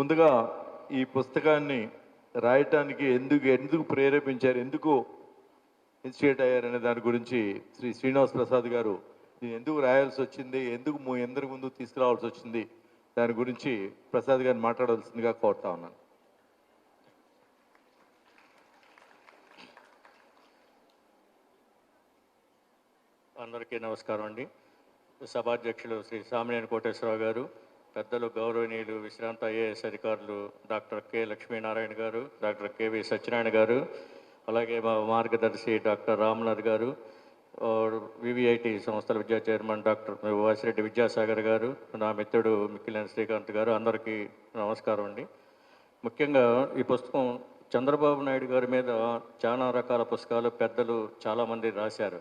ముందుగా ఈ పుస్తకాన్ని రాయటానికి ఎందుకు ఎందుకు ప్రేరేపించారు ఎందుకు ఇన్స్టిట్యూట్ అయ్యారనే దాని గురించి శ్రీ శ్రీనివాస్ ప్రసాద్ గారు నేను ఎందుకు రాయాల్సి వచ్చింది ఎందుకు ము- ఎందరి ముందు తీసుకురావాల్సి వచ్చింది? దాని గురించి ప్రసాద్ గారిని మాట్లాడాల్సిందిగా కోరుతా ఉన్నాను. అందరికీ నమస్కారం అండి. సభాధ్యక్షులు శ్రీ సామినేని కోటేశ్వరరావు గారు పెద్దలు గౌరవనీయులు విశ్రాంత ఐఏఎస్ అధికారులు డాక్టర్ కె లక్ష్మీనారాయణ గారు డాక్టర్ కెవి సత్యనారాయణ గారు అలాగే మా మార్గదర్శి డాక్టర్ రామ్నాథ్ గారు వివిఐటి సంస్థల విద్యా చైర్మన్ డాక్టర్ వాసిరెడ్డి విద్యాసాగర్ గారు నా మిత్రుడు మిక్కిలేని శ్రీకాంత్ గారు అందరికీ నమస్కారం అండి. ముఖ్యంగా ఈ పుస్తకం చంద్రబాబు నాయుడు గారి మీద చాలా రకాల పుస్తకాలు పెద్దలు చాలామంది రాశారు.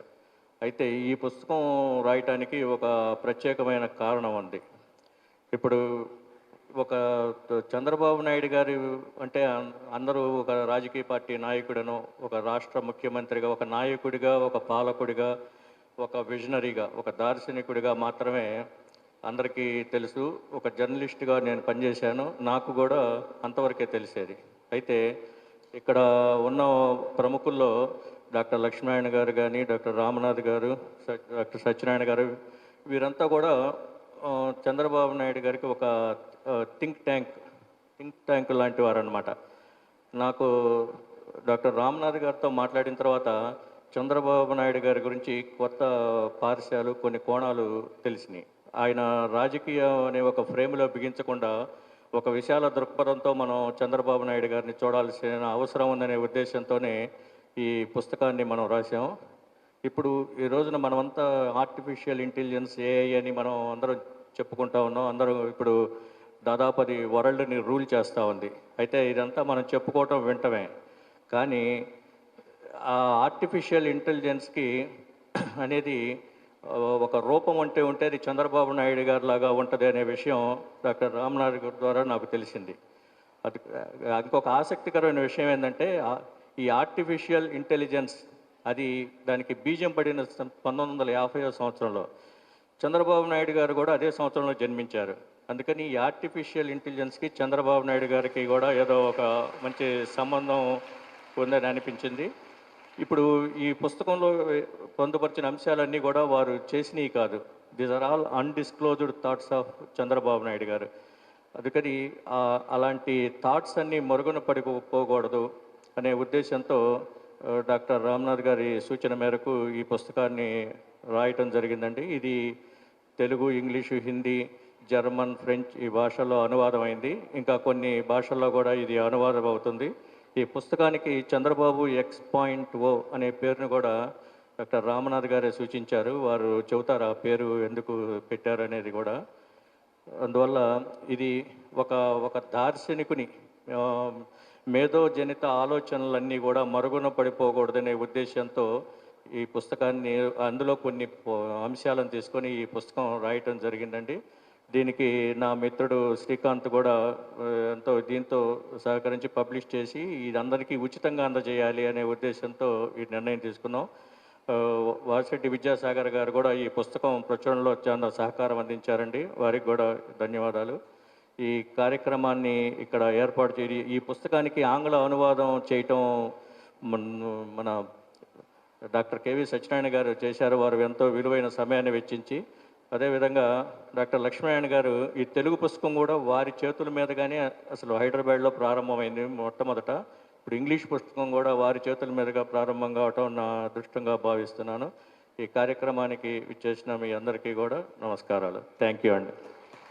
అయితే ఈ పుస్తకం రాయటానికి ఒక ప్రత్యేకమైన కారణం ఉంది. ఇప్పుడు ఒక చంద్రబాబు నాయుడు గారు అంటే అందరూ ఒక రాజకీయ పార్టీ నాయకుడను ఒక రాష్ట్ర ముఖ్యమంత్రిగా ఒక నాయకుడిగా ఒక పాలకుడిగా ఒక విజనరీగా ఒక దార్శనికుడిగా మాత్రమే అందరికీ తెలుసు. ఒక జర్నలిస్ట్గా నేను పనిచేశాను. నాకు కూడా అంతవరకే తెలిసేది. అయితే ఇక్కడ ఉన్న ప్రముఖుల్లో డాక్టర్ లక్ష్మీనారాయణ గారు కానీ డాక్టర్ రామనాథ్ గారు డాక్టర్ సత్యనారాయణ గారు వీరంతా కూడా చంద్రబాబు నాయుడు గారికి ఒక థింక్ ట్యాంక్ థింక్ ట్యాంక్ లాంటి వారు అనమాట నాకు డాక్టర్ రామ్నాథ్ గారితో మాట్లాడిన తర్వాత చంద్రబాబు నాయుడు గారి గురించి కొత్త పార్శ్యాలు కొన్ని కోణాలు తెలిసినాయి. ఆయన రాజకీయం అనే ఒక ఫ్రేమ్లో బిగించకుండా ఒక విశాల దృక్పథంతో మనం చంద్రబాబు నాయుడు గారిని చూడాల్సిన అవసరం ఉందనే ఉద్దేశంతోనే ఈ పుస్తకాన్ని మనం రాసాం ఇప్పుడు ఈ రోజున మనమంతా ఆర్టిఫిషియల్ ఇంటెలిజెన్స్ ఏఐ అని మనం అందరం చెప్పుకుంటా ఉన్నాం. అందరూ ఇప్పుడు దాదాపు అది వరల్డ్ని రూల్ చేస్తూ ఉంది. అయితే ఇదంతా మనం చెప్పుకోవటం వింటమే. కానీ ఆ ఆర్టిఫిషియల్ ఇంటెలిజెన్స్కి అనేది ఒక రూపం అంటే ఉంటే అది చంద్రబాబు నాయుడు గారి లాగా ఉంటుంది అనే విషయం డాక్టర్ రామ్నాథ్ గారి ద్వారా నాకు తెలిసింది. అది ఇంకొక ఆసక్తికరమైన విషయం ఏంటంటే ఈ ఆర్టిఫిషియల్ ఇంటెలిజెన్స్ అది దానికి బీజం పడిన పంతొమ్మిది వందల యాభై సంవత్సరంలో. చంద్రబాబు నాయుడు గారు కూడా అదే సంవత్సరంలో జన్మించారు. అందుకని ఈ ఆర్టిఫిషియల్ ఇంటెలిజెన్స్కి చంద్రబాబు నాయుడు గారికి కూడా ఏదో ఒక మంచి సంబంధం ఉందని అనిపించింది. ఇప్పుడు ఈ పుస్తకంలో పొందుపరిచిన అంశాలన్నీ కూడా వారు చేసినవి కాదు. These are all undisclosed thoughts of Chandrababu Naidu garu. అందుకని అలాంటి థాట్స్ అన్నీ మరుగున పడిపోకూడదు అనే ఉద్దేశంతో డాక్టర్ రామ్నాథ్ గారి సూచన మేరకు ఈ పుస్తకాన్ని రాయటం జరిగిందండి. ఇది Telugu English Hindi German French ఈ భాషల్లో అనువాదం అయింది ఇంకా కొన్ని భాషల్లో కూడా ఇది అనువాదం అవుతుంది ఈ పుస్తకానికి చంద్రబాబు ఎక్స్ పాయింట్ ఓ అనే పేరును కూడా డాక్టర్ రామనాథ్ గారే సూచించారు. వారు చెబుతారు ఆ పేరు ఎందుకు పెట్టారు అనేది కూడా. అందువల్ల ఇది ఒక ఒక దార్శనికుని మేధోజనిత ఆలోచనలన్నీ కూడా మరుగున పడిపోకూడదనే ఉద్దేశంతో ఈ పుస్తకాన్ని అందులో కొన్ని అంశాలను తీసుకొని ఈ పుస్తకం రాయటం జరిగిందండి. దీనికి నా మిత్రుడు శ్రీకాంత్ కూడా ఎంతో దీంతో సహకరించి పబ్లిష్ చేసి ఇది అందరికీ ఉచితంగా అందజేయాలి అనే ఉద్దేశంతో ఈ నిర్ణయం తీసుకున్నాం. వాసిరెడ్డి విద్యాసాగర్ గారు కూడా ఈ పుస్తకం ప్రచురణలో చాలా సహకారం అందించారండి. వారికి కూడా ధన్యవాదాలు. ఈ కార్యక్రమాన్ని ఇక్కడ ఏర్పాటు చేయ ఈ పుస్తకానికి ఆంగ్ల అనువాదం చేయటం మన డాక్టర్ కేవి సత్యనారాయణ గారు చేశారు. వారు ఎంతో విలువైన సమయాన్ని వెచ్చించి అదేవిధంగా డాక్టర్ లక్ష్మీనారాయణ గారు ఈ తెలుగు పుస్తకం కూడా వారి చేతుల మీదుగానే అసలు హైదరాబాద్లో ప్రారంభమైంది మొట్టమొదట. ఇప్పుడు ఇంగ్లీష్ పుస్తకం కూడా వారి చేతుల మీదుగా ప్రారంభం కావటం నా అదృష్టంగా భావిస్తున్నాను. ఈ కార్యక్రమానికి ఇచ్చేసిన మీ అందరికీ కూడా నమస్కారాలు. థ్యాంక్ యూ అండి.